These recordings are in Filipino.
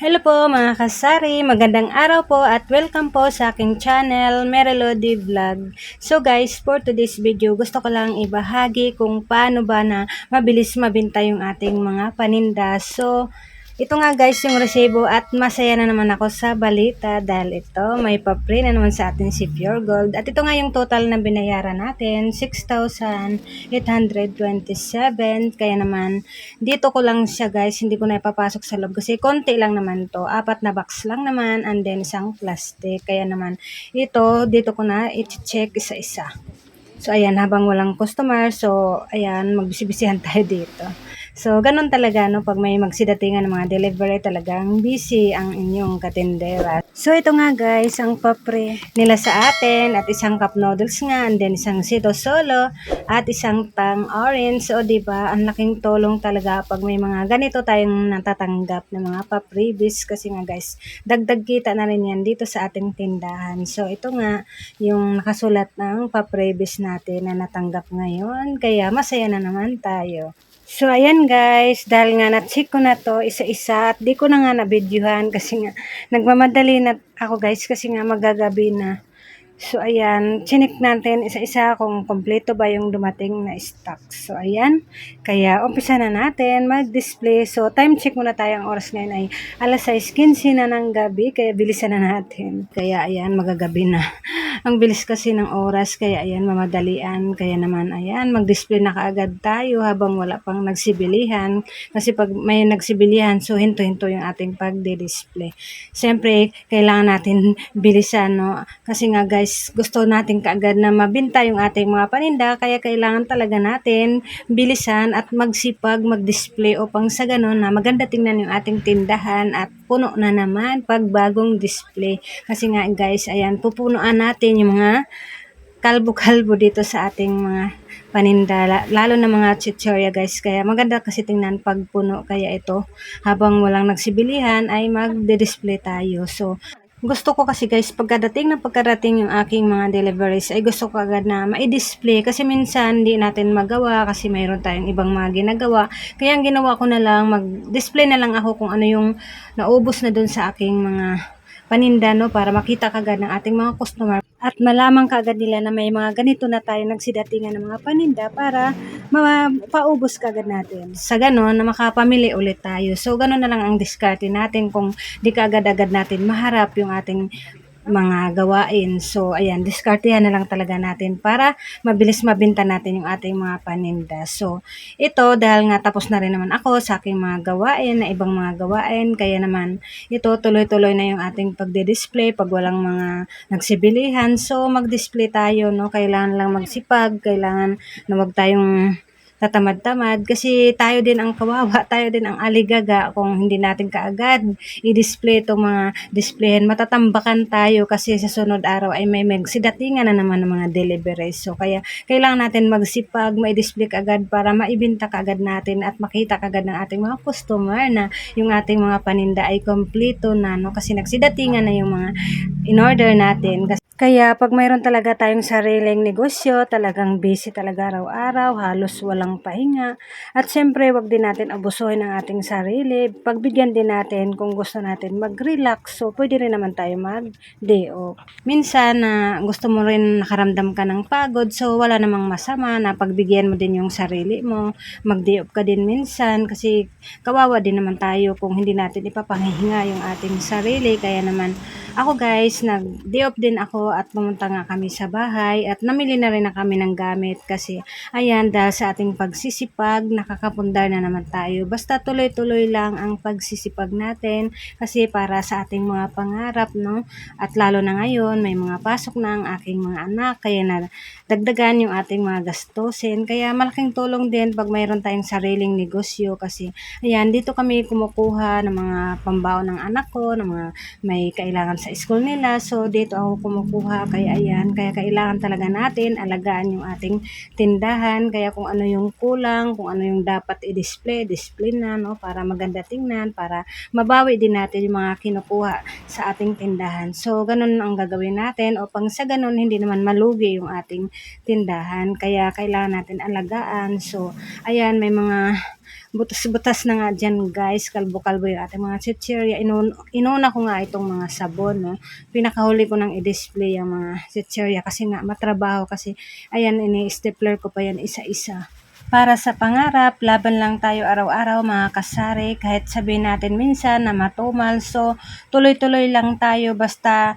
Hello po mga kasari, magandang araw po at welcome po sa aking channel, Merilody Vlog. So guys, for today's video, gusto ko lang ibahagi kung paano ba na mabilis mabinta yung ating mga paninda. So, ito nga guys yung resibo at masaya na naman ako sa balita dahil ito may pa-free na naman sa atin si Pure Gold. At ito nga yung total na binayaran natin, 6,827. Kaya naman, dito ko lang siya guys, hindi ko na ipapasok sa loob kasi konti lang naman to. Apat na box lang naman and then isang plastic. Kaya naman, ito, dito ko na i-check isa-isa. So, ayan, habang walang customer, so, ayan, magbisibisihan tayo dito. So, ganun talaga, no, pag may magsidatingan ng mga delivery, talagang busy ang inyong katindera. So, ito nga guys, ang papre nila sa atin, at isang cup noodles nga, and then isang sito solo, at isang tang orange. So, di ba ang laking tulong talaga pag may mga ganito tayong natatanggap ng mga papribis, kasi nga guys, dagdag kita na rin yan dito sa ating tindahan. So, ito nga, yung nakasulat ng papribis natin na natanggap ngayon, kaya masaya na naman tayo. So, ayan guys, dahil nga na-check ko na to isa-isa at di ko na nga na-videohan kasi nga nagmamadali na ako guys kasi nga magagabi na. So, ayan, chinik natin isa-isa kung kompleto ba yung dumating na stock. So, ayan, kaya umpisa na natin mag-display. So, time check muna tayo. Ang oras ngayon ay alas 6.15 na ng gabi, kaya bilisan na natin. Kaya, ayan, magagabi na. Ang bilis kasi ng oras, kaya ayan, mamadalian. Kaya naman, ayan, mag-display na kaagad tayo habang wala pang nagsibilihan. Kasi pag may nagsibilihan, so hinto-hinto yung ating pagde-display. Siyempre, kailangan natin bilisan, no? Kasi nga guys, gusto natin kaagad na mabinta yung ating mga paninda, kaya kailangan talaga natin bilisan at magsipag mag-display upang sa ganun na maganda tingnan yung ating tindahan at puno na naman pag bagong display. Kasi nga guys, ayan, pupunuan natin yung mga kalbo-kalbo dito sa ating mga paninda, lalo na mga chichorya guys. Kaya maganda kasi tingnan pag puno. Kaya ito, habang walang nagsibilihan ay magde-display tayo. So, gusto ko kasi guys, pagkadating na pagkadating yung aking mga deliveries, ay gusto ko agad na ma-display kasi minsan hindi natin magawa kasi mayroon tayong ibang mga ginagawa. Kaya ang ginawa ko na lang, mag-display na lang ako kung ano yung naubos na dun sa aking mga paninda no para makita kagad ng ating mga customer at malaman kagad nila na may mga ganito na tayo nagsidatingan ng mga paninda para mapaubos kagad natin. Sa ganon na makapamili ulit tayo. So ganon na lang ang diskarte natin kung di kagad-agad natin maharap yung ating mga gawain. So, ayan, diskartehan na lang talaga natin para mabilis mabinta natin yung ating mga paninda. So, ito, dahil nga tapos na rin naman ako sa aking mga gawain, na ibang mga gawain, kaya naman ito, tuloy-tuloy na yung ating pagde-display pag walang mga nagsibilihan. So, mag-display tayo, no? Kailangan lang magsipag, kailangan na wag tayong tatamad-tamad kasi tayo din ang kawawa, tayo din ang aligaga kung hindi natin kaagad i-display itong mga displayan. Matatambakan tayo kasi sa sunod araw ay may magsidatingan na naman ng mga deliveries. So kaya kailangan natin magsipag, ma-display kaagad para maibinta kaagad natin at makita kaagad ng ating mga customer na yung ating mga paninda ay kompleto na no kasi nagsidatingan na yung mga in-order natin. Kasi kaya pag mayroon talaga tayong sariling negosyo, talagang busy talaga araw-araw, halos walang pahinga. At syempre, wag din natin abusuhin ang ating sarili. Pagbigyan din natin kung gusto natin mag-relax. So, pwede rin naman tayo mag-day off. Minsan, na uh, gusto mo rin nakaramdam ka ng pagod. So, wala namang masama na pagbigyan mo din yung sarili mo. Mag-day off ka din minsan kasi kawawa din naman tayo kung hindi natin ipapahinga yung ating sarili. Kaya naman, ako guys, nag-day off din ako at pumunta nga kami sa bahay at namili na rin na kami ng gamit kasi ayan dahil sa ating pagsisipag, nakakapundar na naman tayo. Basta tuloy-tuloy lang ang pagsisipag natin kasi para sa ating mga pangarap, no? At lalo na ngayon, may mga pasok na ang aking mga anak kaya na dagdagan yung ating mga gastusin. Kaya malaking tulong din pag mayroon tayong sariling negosyo kasi ayan, dito kami kumukuha ng mga pambaon ng anak ko, ng mga may kailangan sa school nila. So, dito ako kumukuha. Kaya, ayan. Kaya, kailangan talaga natin alagaan yung ating tindahan. Kaya, kung ano yung kulang, kung ano yung dapat i-display, display na, no? Para maganda tingnan, para mabawi din natin yung mga kinukuha sa ating tindahan. So, ganun ang gagawin natin. O, pang sa ganun, hindi naman malugi yung ating tindahan. Kaya, kailangan natin alagaan. So, ayan, may mga butas-butas na nga dyan guys, kalbo-kalbo yung ating mga chichirya. Inun inuna ko nga itong mga sabon, no. Pinakahuli ko nang i-display yung mga chichirya kasi nga matrabaho kasi ayan, ini-stapler ko pa yan isa-isa. Para sa pangarap, laban lang tayo araw-araw mga kasari, kahit sabihin natin minsan na matumal. So, tuloy-tuloy lang tayo basta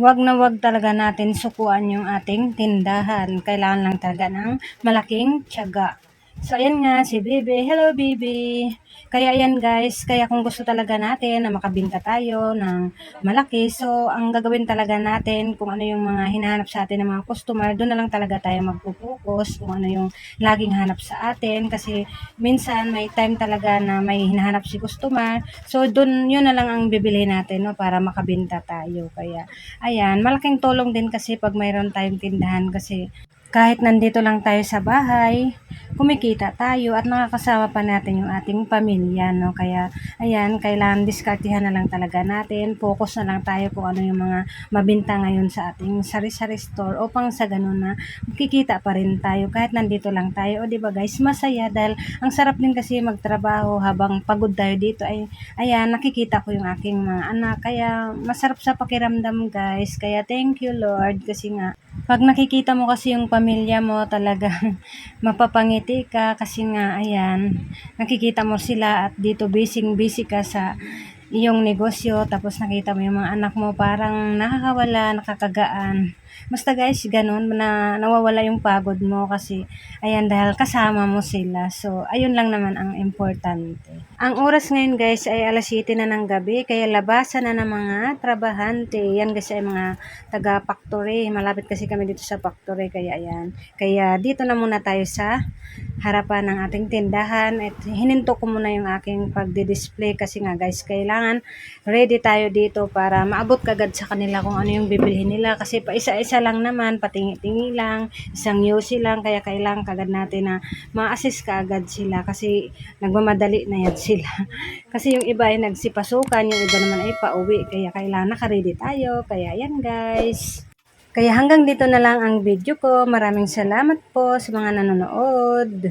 wag na wag talaga natin sukuan yung ating tindahan. Kailangan lang talaga ng malaking tiyaga. So, ayan nga, si Bibi. Hello, Bibi. Kaya ayan guys, kaya kung gusto talaga natin na makabinta tayo ng malaki, so ang gagawin talaga natin kung ano yung mga hinahanap sa atin ng mga customer, doon na lang talaga tayo magpo-focus kung ano yung laging hanap sa atin kasi minsan may time talaga na may hinahanap si customer. So doon yun na lang ang bibili natin no para makabenta tayo. Kaya ayan, malaking tulong din kasi pag mayroon tayong tindahan kasi kahit nandito lang tayo sa bahay, kumikita tayo at nakakasama pa natin yung ating pamilya, no? Kaya, ayan, kailangan diskartihan na lang talaga natin. Focus na lang tayo kung ano yung mga mabinta ngayon sa ating sari-sari store upang sa ganun na kikita pa rin tayo kahit nandito lang tayo. O, di ba guys, masaya dahil ang sarap din kasi magtrabaho habang pagod tayo dito ay, ayan, nakikita ko yung aking mga anak. Kaya, masarap sa pakiramdam guys. Kaya, thank you Lord kasi nga, pag nakikita mo kasi yung pamilya mo talagang mapapangiti ka kasi nga ayan nakikita mo sila at dito busy busy ka sa iyong negosyo tapos nakita mo yung mga anak mo parang nakakawala, nakakagaan. Basta guys, ganun na nawawala yung pagod mo kasi ayan dahil kasama mo sila. So, ayun lang naman ang importante. Ang oras ngayon guys ay alas 7 na ng gabi kaya labasan na ng mga trabahante. Yan guys ay mga taga factory. Malapit kasi kami dito sa factory kaya ayan. Kaya dito na muna tayo sa harapan ng ating tindahan at hininto ko muna yung aking pagdi-display kasi nga guys kailangan ready tayo dito para maabot kagad sa kanila kung ano yung bibilhin nila kasi pa isa-isa lang naman patingi-tingi lang isang yosi lang kaya kailangan kagad natin na ma-assist kaagad sila kasi nagmamadali na yan sila kasi yung iba ay nagsipasukan yung iba naman ay pauwi kaya kailangan naka-ready tayo kaya yan guys kaya hanggang dito na lang ang video ko. Maraming salamat po sa mga nanonood.